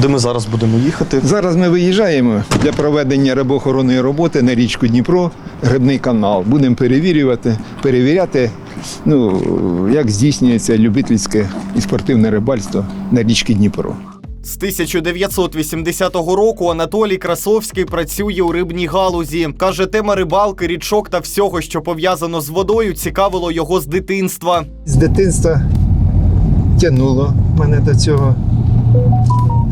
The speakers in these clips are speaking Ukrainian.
Куди ми зараз будемо їхати? Зараз ми виїжджаємо для проведення рибоохоронної роботи на річку Дніпро, грибний канал. Будемо перевірювати, перевіряти, ну, як здійснюється любительське і спортивне рибальство на річці Дніпро. З 1980 року Анатолій Красовський працює у рибній галузі. Каже, тема рибалки, річок та всього, що пов'язано з водою, цікавило його з дитинства. З дитинства тягнуло мене до цього.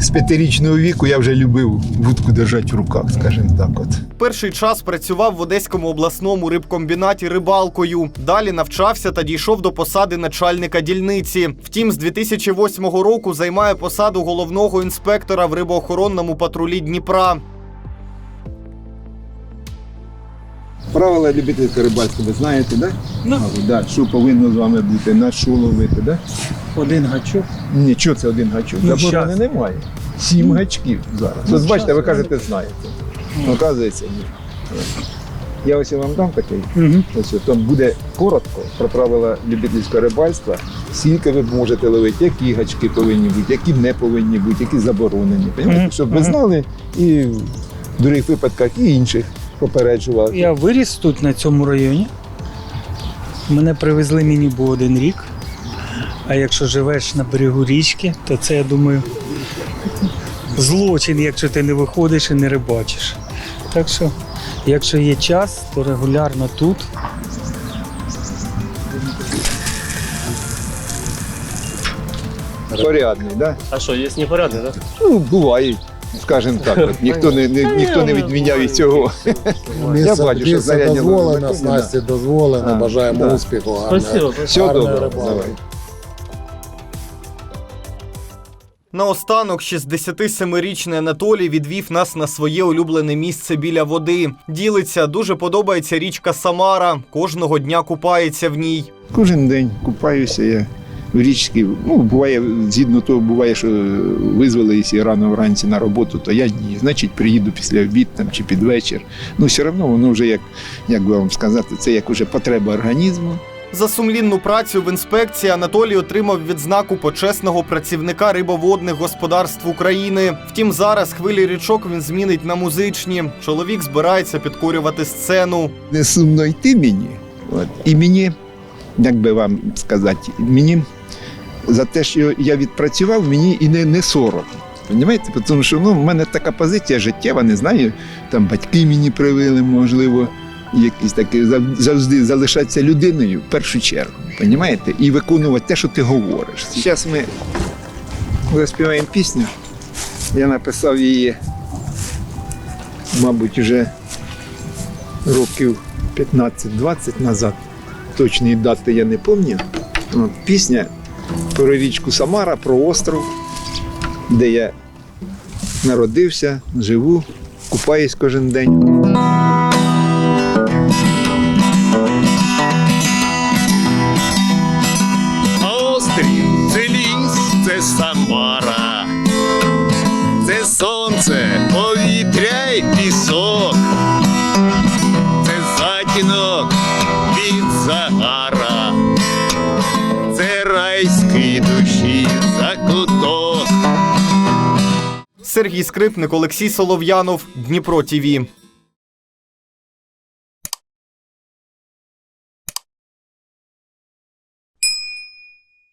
З п'ятирічного віку я вже любив вудку держати в руках, скажімо так. От. Перший час працював в Одеському обласному рибкомбінаті рибалкою. Далі навчався та дійшов до посади начальника дільниці. Втім, з 2008 року займає посаду головного інспектора в рибоохоронному патрулі Дніпра. Правила любительського рибальства ви знаєте, да? Ну. да? Що повинно з вами бути на що ловити, да? Один гачок. Нічого, це один гачок. Ну, Заборони щас. немає. Сім гачків зараз. Ось бачите, ви кажете, знаєте. Оказується, ні. Я ось вам дам такий. Угу. Ось там буде коротко про правила любительського рибальства. Скільки ви можете ловити, які гачки повинні бути, які не повинні бути, які заборонені. Понімаєте? Щоб ви знали і в других випадках і інших попереджували. Я виріс тут, на цьому районі. Мене привезли мені був один рік. А якщо живеш на берегу річки, то це, я думаю, злочин, якщо ти не виходиш і не рибачиш. Так що, якщо є час, то регулярно тут. Порядний, да? А що, є непорядне, так? Ну, буває, скажімо так. От. Ніхто не, не, ніхто не відміняв і цього. Я Місце, бачу, що місце зарядні дозволено, снасті дозволено, А, бажаємо да. успіху. гарне- Спасибо. Гарної рибалки. Давай. Наостанок 67-річний Анатолій відвів нас на своє улюблене місце біля води. Ділиться, дуже подобається річка Самара. Кожного дня купається в ній. Кожен день купаюся я в річці. Ну, буває, згідно того, буває, що визвали, якщо рано вранці на роботу, то я ні. Значить, приїду після обід там, чи під вечір. Ну, все одно воно вже як, як би вам сказати, це як уже потреба організму. За сумлінну працю в інспекції Анатолій отримав відзнаку почесного працівника рибоводних господарств України. Втім, зараз хвилі річок він змінить на музичні. Чоловік збирається підкорювати сцену. Не сумно йти мені. От. І мені, як би вам сказати, мені за те, що я відпрацював, мені і не, не соромно. Понімаєте? Тому що ну, в мене така позиція життєва, не знаю, там батьки мені привили, можливо, якісь такі зав- завжди залишатися людиною в першу чергу. Понімаєте? І виконувати те, що ти говориш. Зараз ми заспіваємо пісню. Я написав її, мабуть, вже років 15-20 назад. Точної дати я не пам'ятаю. Пісня про річку Самара, про остров, де я народився, живу, купаюсь кожен день. Райський душі закуток. Сергій Скрипник, Олексій Солов'янов, Дніпро ТІВІ.